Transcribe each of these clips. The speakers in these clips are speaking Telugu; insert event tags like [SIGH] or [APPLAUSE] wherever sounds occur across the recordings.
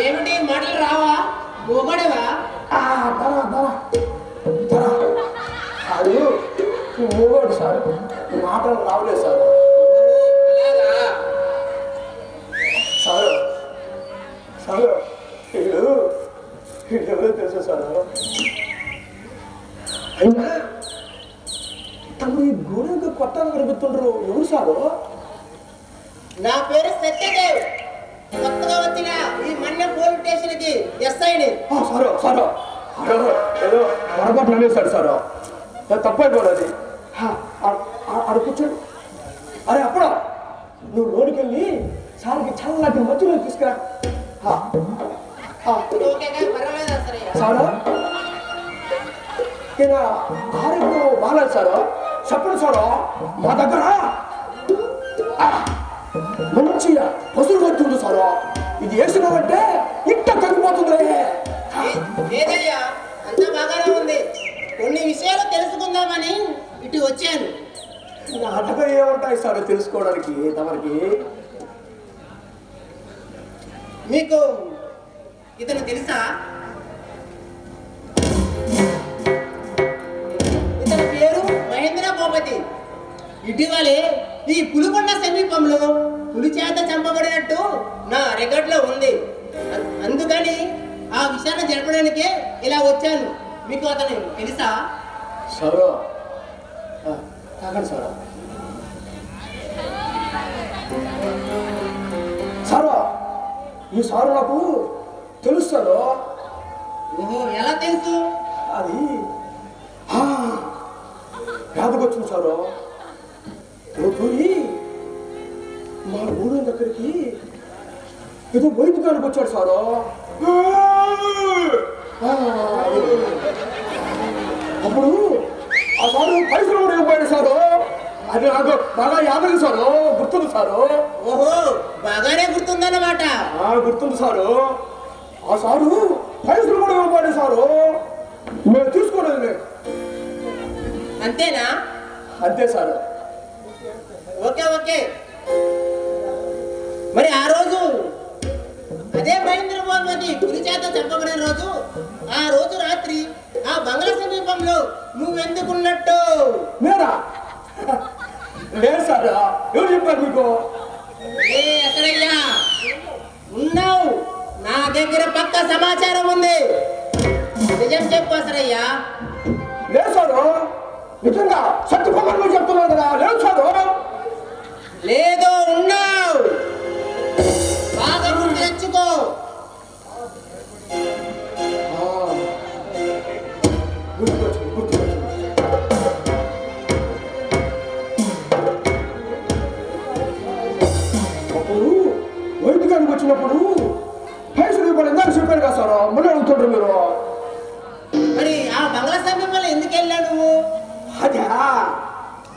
ఏమిటి? మాటలు రావా? మొగడవా అది మూగోడు సార్. మాటలు రావలేదు సార్. ఎస్ఐని సారు సారు. ఏదో పొరపాటు అనేసాడు సారు. తప్పైపోడు అది. ఆడ కూర్చోడు. అరే అప్పుడు. నువ్వు లోనికి వెళ్ళి సార్కి చల్లటి మధ్యలో తీసుకురా. సరే. ఈయన ఆరోగ్యం బాగాలేదు సారు. చెప్పండి సారు. మా దగ్గర మంచిగా పసులు వచ్చింది సారు. ఇది వేసినామంటే ఇంట తగ్గిపోతుంది లేదయ్యా అంతా బాగానే ఉంది. కొన్ని విషయాలు తెలుసుకుందామని ఇటు వచ్చాను. నాటకం ఏముంటాయి సార్ తెలుసుకోవడానికి? తమరికి? మీకు ఇతను తెలుసా? ఇతని పేరు మహేంద్ర భూపతి. ఇటీవలే ఈ పులికొండ సమీపంలో పులి చేత చంపబడినట్టు నా రికార్డులో ఉంది. అందుకని ఆ విషయాన్ని జరపడానికే ఇలా వచ్చాను. మీకు అతను తెలుసా? సారు తాగండి సారు. సారు ఈ సారు నాకు తెలుస్తారు ఓహో ఎలా తెలుసు? అది ఆ, యాదకొచ్చింది సారు. పోయి మా ఊరు దగ్గరికి ఏదో వైద్యుకానికి వచ్చాడు సారు. అప్పుడు ఆ సారు పైసలు కూడా ఇవ్వబోయాడు సారు. అది నాకు బాగా యాదగి సారు గుర్తుంది సారు. ఓహో బాగానే గుర్తుందన్నమాట. ఆ, గుర్తుంది సారు. ఆ సారు పైసలు కూడా ఇవ్వబోయాడు సారు. మేము తీసుకోలేదు. అంతేనా? అంతే సారు. Okay okay. మరి ఆ రోజు భూపతి పులి చేత చంపబడిన రోజు ఆ రోజు రాత్రి ఆ బంగ్లా సమీపంలో నువ్వెందుకున్నట్టు? నేనా? లేదు సార్ ఎవరు చెప్పారు మీకు? ఏ ఎక్కడయ్యా? ఉన్నావు. నా దగ్గర పక్క సమాచారం ఉంది. నిజం చెప్పు అసరయ్యా లేదు సారు నిజంగా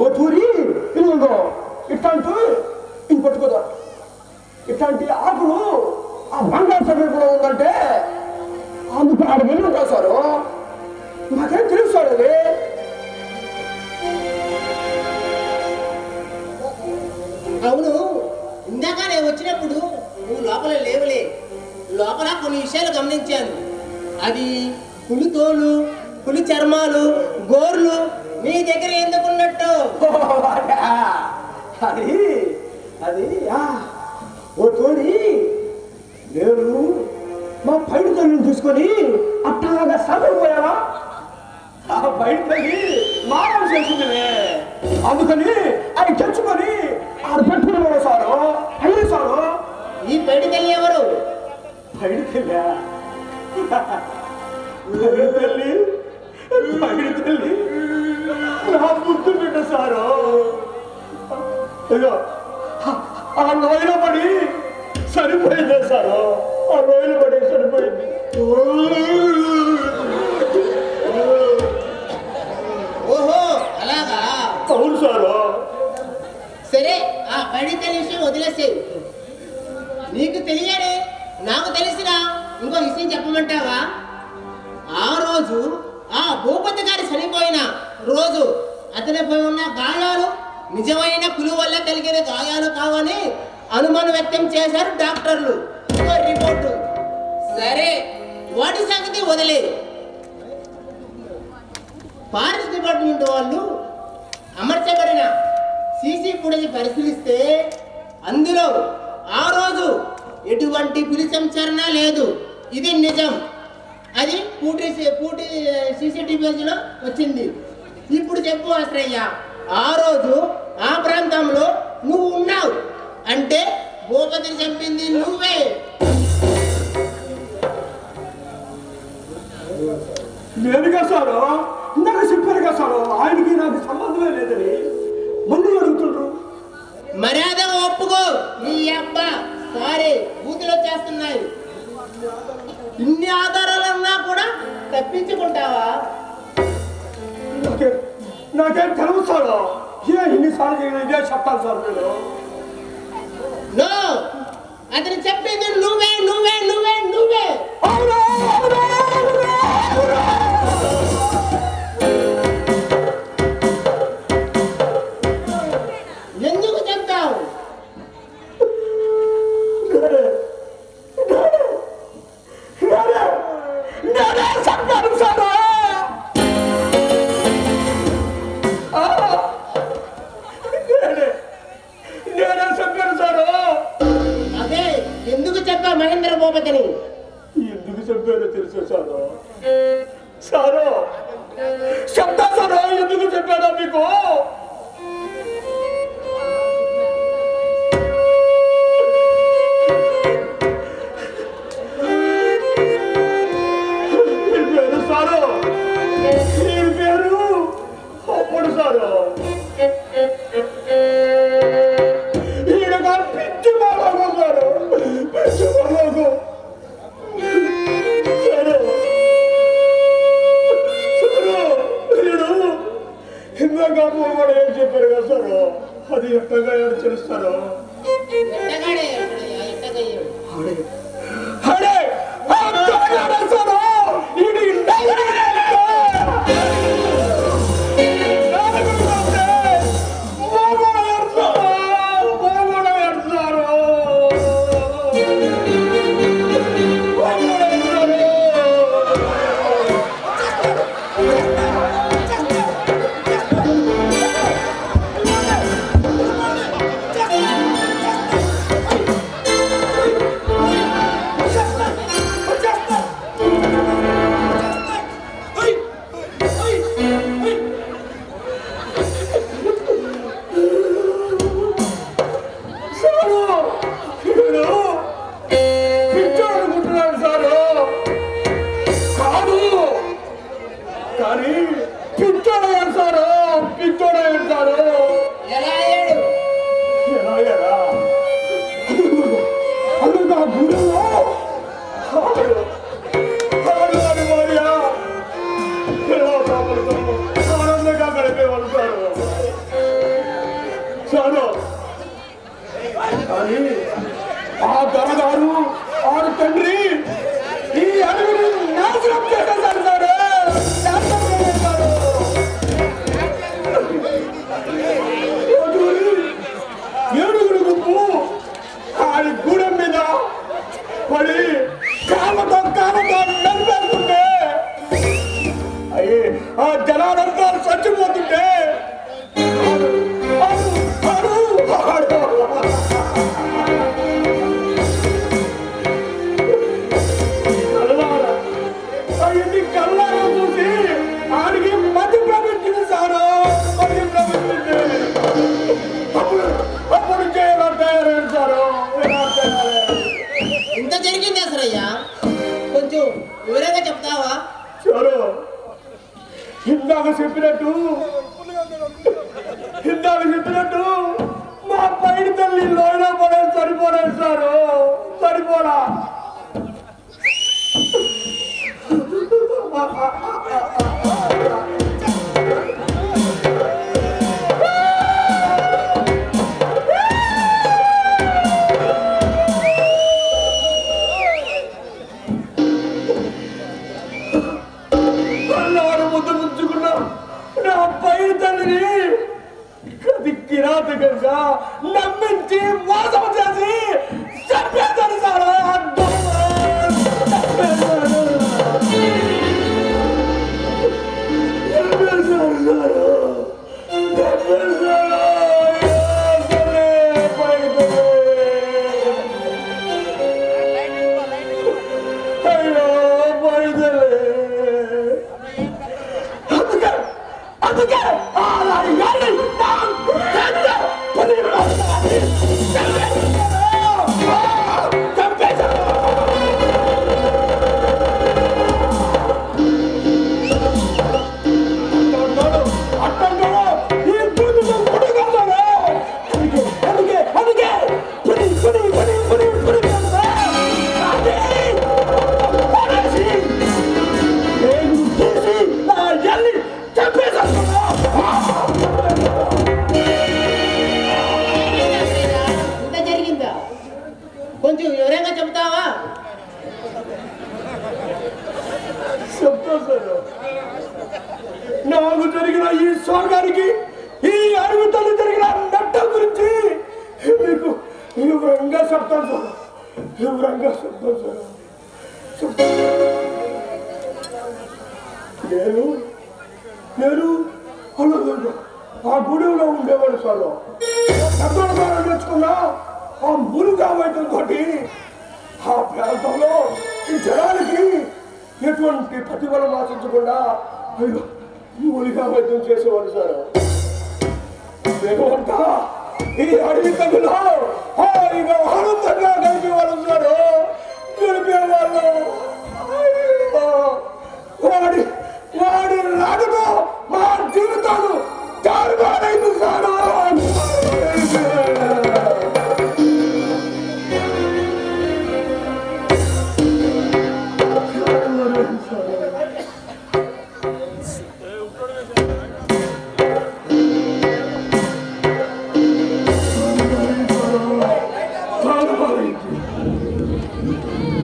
ఓ తూరి ఇదిగో ఇట్లాంటి ఇది పట్టుకోదా? ఇట్లాంటి ఆకులు ఆ బంగారు సమీపంలో ఉందంటే అందుకు ఆడ వెళ్ళి ఉంటా సారు. నాకేం తెలుసు సార్ అది? అవును ఇందాక నేను వచ్చినప్పుడు నువ్వు లోపల లేవులే. లోపల కొన్ని విషయాలు గమనించాను. అది పులి తోలు పులి చర్మాలు గోర్లు నీ దగ్గర ఎందుకున్నట్టు? [LAUGHS] అది అది ఓ తోడి నేను మా పైన తల్లిని తీసుకొని అట్టాగా సగపోయావా ఆ బయట తల్లి మానవ చేసిందిలే అందుకని అది తెచ్చుకొని ఆడ పెట్టుకునే సారు అయ్యే సారు ఈ బయటికెళ్ళి ఎవరు? బయట తల్లి బయట తల్లి బయట తల్లి నా ముద్దు బిడ్డ సారు అయ్యో ఆ నోయిలో పడి సరిపోయిందే సారు ఆ నోయిలో పడి సరిపోయింది ఓహో అలాగా అవును సారు సరే ఆ బయటికెళ్ళి విషయం వదిలేసేవి నీకు తెలియని నాకు తెలిసినా ఇంకో విషయం చెప్పమంటావా? ఆ రోజు ఆ భూపతి గారి చనిపోయిన రోజు అతనిపై ఉన్న గాయాలు నిజమైన పులు వల్ల కలిగిన గాయాలు కావని అనుమానం వ్యక్తం చేశారు డాక్టర్లు. రిపోర్టు. సరే వాటి సంగతి వదిలే. ఫారెస్ట్ డిపార్ట్మెంట్ వాళ్ళు అమర్చబడిన సీసీ ఫుటేజ్ పరిశీలిస్తే అందులో ఆ రోజు ఎటువంటి పులి సంచరణ లేదు. ఇది నిజం. అది పూటి పూటి సీసీటీవీలో వచ్చింది. ఇప్పుడు చెప్పు ఆశ్రయ్య ఆ రోజు ఆ ప్రాంతంలో నువ్వు ఉన్నావు. అంటే భూపతిని చంపింది నువ్వే. నేనుగా సారు? ఇందాక చెప్పారుగా సారు. పప్పాలు చూడలేదు నో అతని ఎడగా ఏడు తెలుస్తారో 그러나 ఇందాకు చెప్పినట్టు. ఇందాక చెప్పినట్టు. మా పైడి తల్లి లోయలో పడే సరిపోలేదు సారు. సరిపోలా మోసం చేసి చంపేశారు సార్ ఆ దొంగ చంపేశారు. చంపేశారు సార్. చంపేశారు. అయ్యో, పైకి. అయ్యో పైదలే అందుకే అందుకే ఆ నాకు జరిగిన ఈ స్వర్గానికి ఈ అడవి తల్లి జరిగిన నట్ట గురించి మీకు వివరంగా చెప్తాను సార్. వివరంగా చెప్తాను సార్. నేను నేను అలాగే ఆ గుడిలో ఉండేవాడు సార్. పెద్దోళ్ళ ద్వారా నేర్చుకున్నా ఆ మురుగా తోటి ఆ ప్రాంతంలో ఈ జనానికి ఎటువంటి ప్రతిఫలం ఆశించకుండా అయ్యో కూలిగా వైద్యం చేసేవాడు సార్. దేవంతా ఈ అడవి తగులో హాయిగా ఆనందంగా గడిపేవాడు సార్. గడిపేవాళ్ళు. వాడి వాడి రాడులో మా జీవితాలు